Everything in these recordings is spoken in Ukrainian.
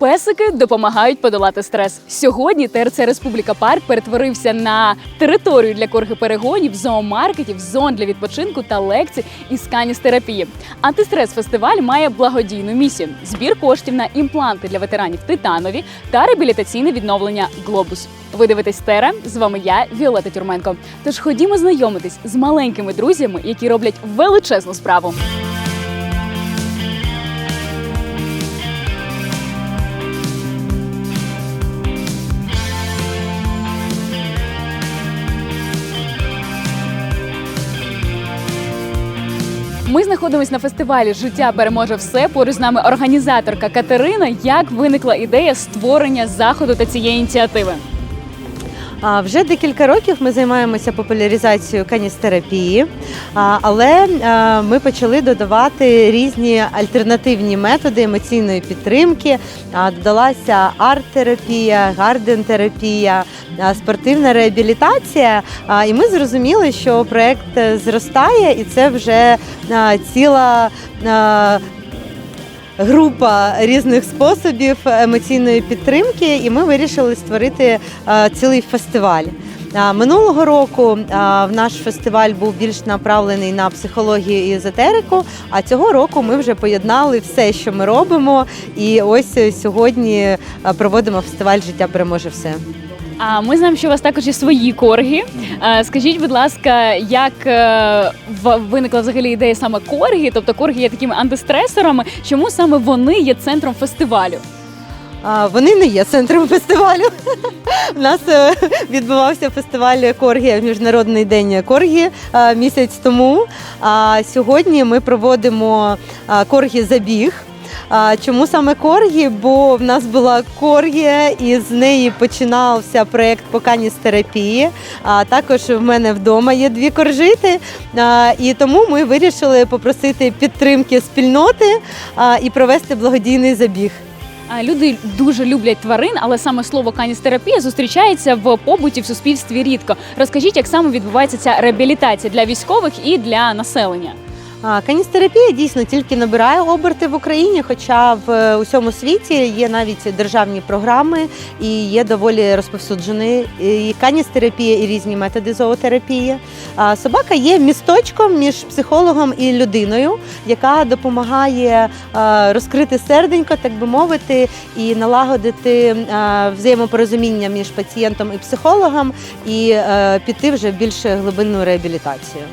Песики допомагають подолати стрес. Сьогодні ТРЦ Республіка Парк перетворився на територію для корги перегонів, зоомаркетів, зон для відпочинку та лекцій із каністерапії. Антистрес фестиваль має благодійну місію: збір коштів на імпланти для ветеранів Титанові та реабілітаційне відновлення Глобус. Ви дивитесь Тера. З вами я, Віолета Тюрменко. Тож ходімо знайомитись з маленькими друзями, які роблять величезну справу. Ми знаходимося на фестивалі Життя переможе все. Поруч з нами організаторка Катерина. Як виникла ідея створення заходу та цієї ініціативи? А, Вже декілька років ми займаємося популяризацією каністерапії, але ми почали додавати різні альтернативні методи емоційної підтримки. Додалася арт-терапія, гарден-терапія, спортивна реабілітація. І ми зрозуміли, що проект е, зростає, і це вже ціла. Група різних способів емоційної підтримки, і ми вирішили створити е, цілий фестиваль. Минулого року в наш фестиваль був більш направлений на психологію і езотерику. А цього року ми вже поєднали все, що ми робимо. І ось сьогодні е, проводимо фестиваль Життя переможе все. А ми знаємо, що у вас також є свої корги. Скажіть, будь ласка, як е, в- виникла взагалі ідея саме корги? Тобто корги є такими антистресорами. Чому саме вони є центром фестивалю? А, Вони не є центром фестивалю. У нас е, відбувався фестиваль Коргі, Міжнародний день Коргі е, місяць тому. А сьогодні ми проводимо е, Коргі забіг. Чому саме Коргі? Бо в нас була Коргія, і з неї починався проєкт по каністерапії. А також в мене вдома є дві коржити. І тому ми вирішили попросити підтримки спільноти і провести благодійний забіг. Люди дуже люблять тварин, але саме слово каністерапія зустрічається в побуті в суспільстві рідко. Розкажіть, як саме відбувається ця реабілітація для військових і для населення? Каністерапія дійсно тільки набирає оберти в Україні, хоча в е, усьому світі є навіть державні програми і є доволі розповсюджені і каністерапія, і різні методи зоотерапії. Собака є місточком між психологом і людиною, яка допомагає е, розкрити серденько, так би мовити, і налагодити е, взаємопорозуміння між пацієнтом і психологом, і піти вже в більш глибинну реабілітацію.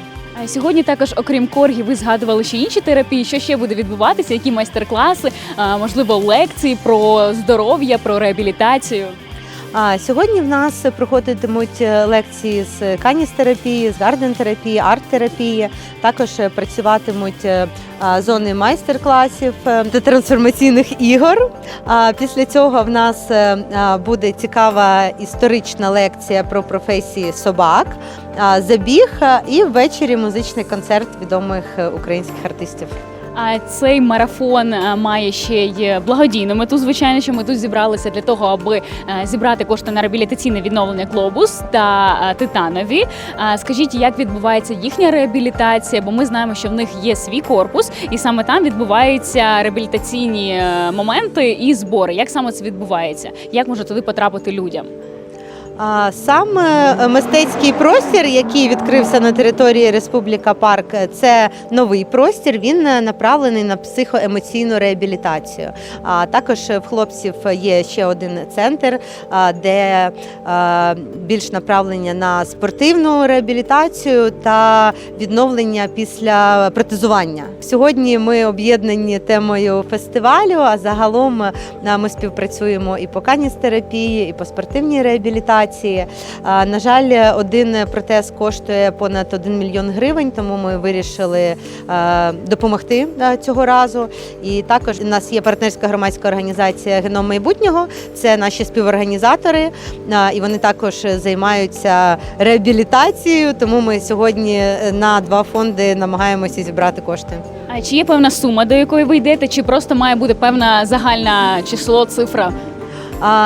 Сьогодні також, окрім коргі, ви згадували ще інші терапії. Що ще буде відбуватися? Які майстер-класи, можливо, лекції про здоров'я, про реабілітацію? А сьогодні в нас проходитимуть е, лекції з каністерапії, з гарден-терапії, арт-терапії. Також е, працюватимуть е, зони майстер-класів та трансформаційних ігор. А після цього в нас буде цікава історична лекція про професії собак, забіг і ввечері музичний концерт відомих українських артистів. А цей марафон має ще й благодійну мету. Звичайно, що ми тут зібралися для того, аби зібрати кошти на реабілітаційне відновлення глобус та титанові. Скажіть, як відбувається їхня реабілітація? Бо ми знаємо, що в них є свій корпус, і саме там відбуваються реабілітаційні е, моменти і збори. Як саме це відбувається? Як може туди потрапити людям? Сам е, мистецький простір, який відкрився на території Республіка Парк, це новий простір. Він е, направлений на психоемоційну реабілітацію. А також в хлопців є ще один центр, де більш направлення на спортивну реабілітацію та відновлення після протезування. Сьогодні ми об'єднані темою фестивалю. А загалом е, ми співпрацюємо і по каністерапії, і по спортивній реабілітації. А, На жаль, один протез коштує понад 1 мільйон гривень, тому ми вирішили допомогти цього разу. І також у нас є партнерська громадська організація Геном майбутнього. Це наші співорганізатори, і вони також займаються реабілітацією. Тому ми сьогодні е, на два фонди намагаємося зібрати кошти. А чи є певна сума, до якої ви йдете, чи просто має бути певна загальна число, цифра?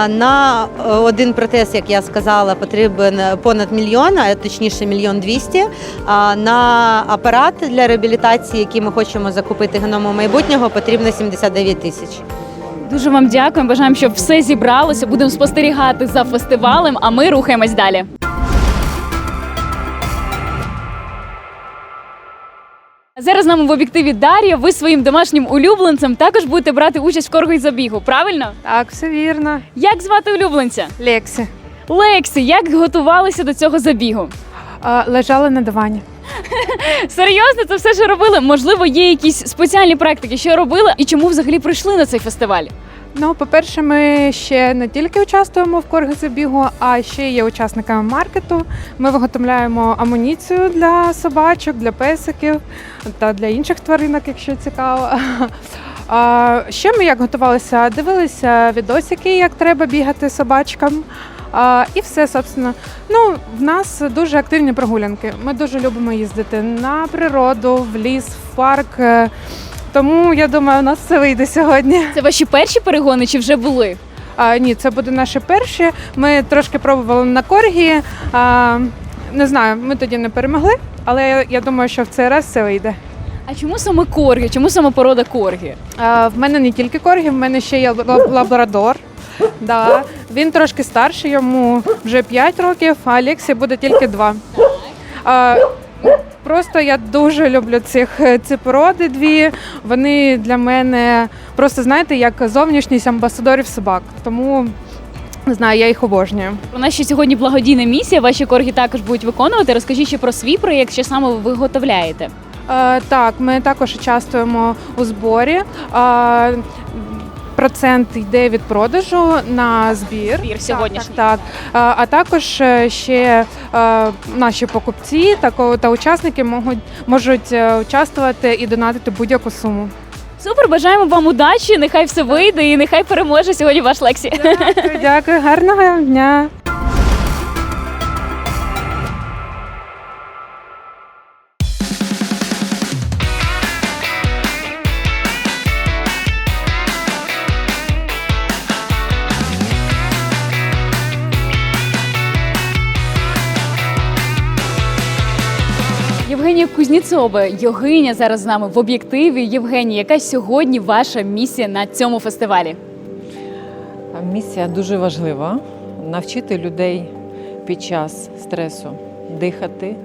На е, один протез, як я сказала, потрібен понад мільйон, а точніше мільйон двісті. На апарат для реабілітації, який ми хочемо закупити геному майбутнього, потрібно 79 тисяч. Дуже вам дякуємо. Бажаємо, щоб все зібралося. Будемо спостерігати за фестивалем, а ми рухаємось далі. Зараз з нами в об'єктиві Дар'я. Ви своїм домашнім улюбленцем також будете брати участь в коргі забігу. Правильно? Так, все вірно. Як звати улюбленця? Лексі. Лексі, як готувалися до цього забігу? А, лежали на дивані. Серйозно, це все що робили? Можливо, є якісь спеціальні практики, що робили, і чому взагалі прийшли на цей фестиваль? Ну, по-перше, ми ще не тільки участвуємо в коргозабігу, а ще є учасниками маркету. Ми виготовляємо амуніцію для собачок, для песиків та для інших тваринок, якщо цікаво. А, ще ми як готувалися, дивилися відосики, як треба бігати собачкам. А, і все, собственно. Ну, в нас дуже активні прогулянки. Ми дуже любимо їздити на природу, в ліс, в парк. Тому я думаю, у нас все вийде сьогодні. Це ваші перші перегони чи вже були? А, ні, це буде наші перші. Ми трошки пробували на коргі. А, не знаю, ми тоді не перемогли, але я, думаю, що в цей раз все вийде. А чому саме коргі? Чому саме порода коргі? А, в мене не тільки коргі, в мене ще є лаб- лабрадор. Да. Він трошки старший, йому вже 5 років, а Алексі буде тільки 2. А, Просто я дуже люблю цих ці породи дві. Вони для мене просто знаєте, як зовнішність амбасадорів собак. Тому не знаю, я їх обожнюю. У нас ще сьогодні благодійна місія. Ваші коргі також будуть виконувати. Розкажіть ще про свій проєкт, що саме ви виготовляєте. Е, так, ми також участвуємо у зборі. Процент йде від продажу на збір. Збір сьогоднішній. Так, так, А також е, ще е, наші покупці та учасники можуть, можуть е, участвувати і донатити будь-яку суму. Супер, бажаємо вам удачі. Нехай все вийде і нехай переможе сьогодні ваш Лексі. Дякую, дякую, гарного дня. Євгенія Кузніцова, йогиня зараз з нами в об'єктиві. Євгенія, яка сьогодні ваша місія на цьому фестивалі? Місія дуже важлива навчити людей під час стресу дихати,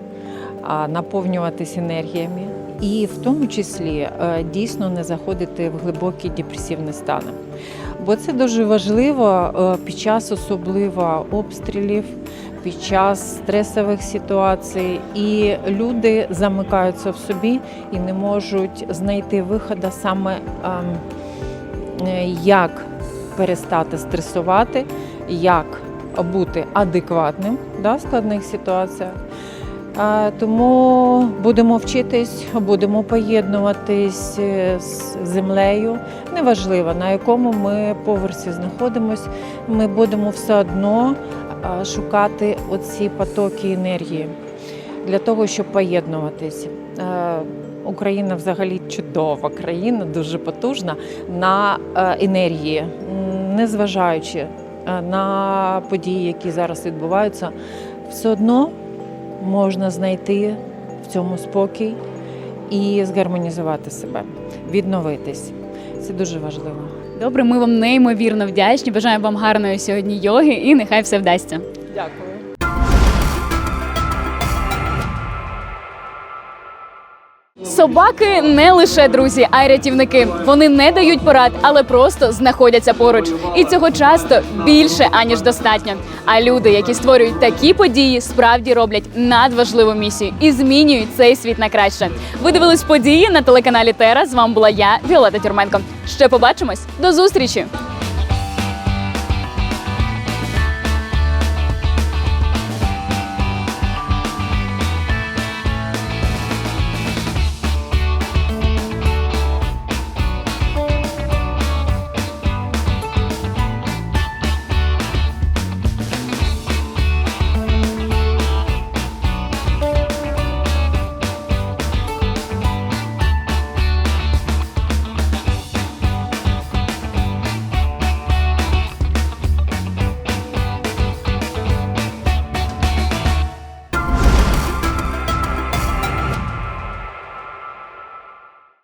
а, наповнюватись енергіями, і в тому числі е, дійсно не заходити в глибокі депресивні стани. Бо це дуже важливо е, під час особливо обстрілів, під час стресових ситуацій, і люди замикаються в собі і не можуть знайти виходу саме ем, е, як перестати стресувати, як бути адекватним да, в складних ситуаціях. Тому будемо вчитись, будемо поєднуватись е, з землею. Неважливо, на якому ми поверсі знаходимось, ми будемо все одно шукати оці потоки енергії для того, щоб поєднуватись. Е, Україна взагалі чудова країна, дуже потужна на е, енергії, незважаючи е, на події, які зараз відбуваються, все одно можна знайти в цьому спокій і згармонізувати себе, відновитись. Це дуже важливо. Добре, ми вам неймовірно вдячні. Бажаємо вам гарної сьогодні йоги і нехай все вдасться. Дякую. Собаки не лише друзі, а й рятівники. Вони не дають порад, але просто знаходяться поруч. І цього часто більше аніж достатньо. А люди, які створюють такі події, справді роблять надважливу місію і змінюють цей світ на краще. Ви дивились події на телеканалі Тера. З вами була я, Віолета Тюрменко. Ще побачимось. До зустрічі!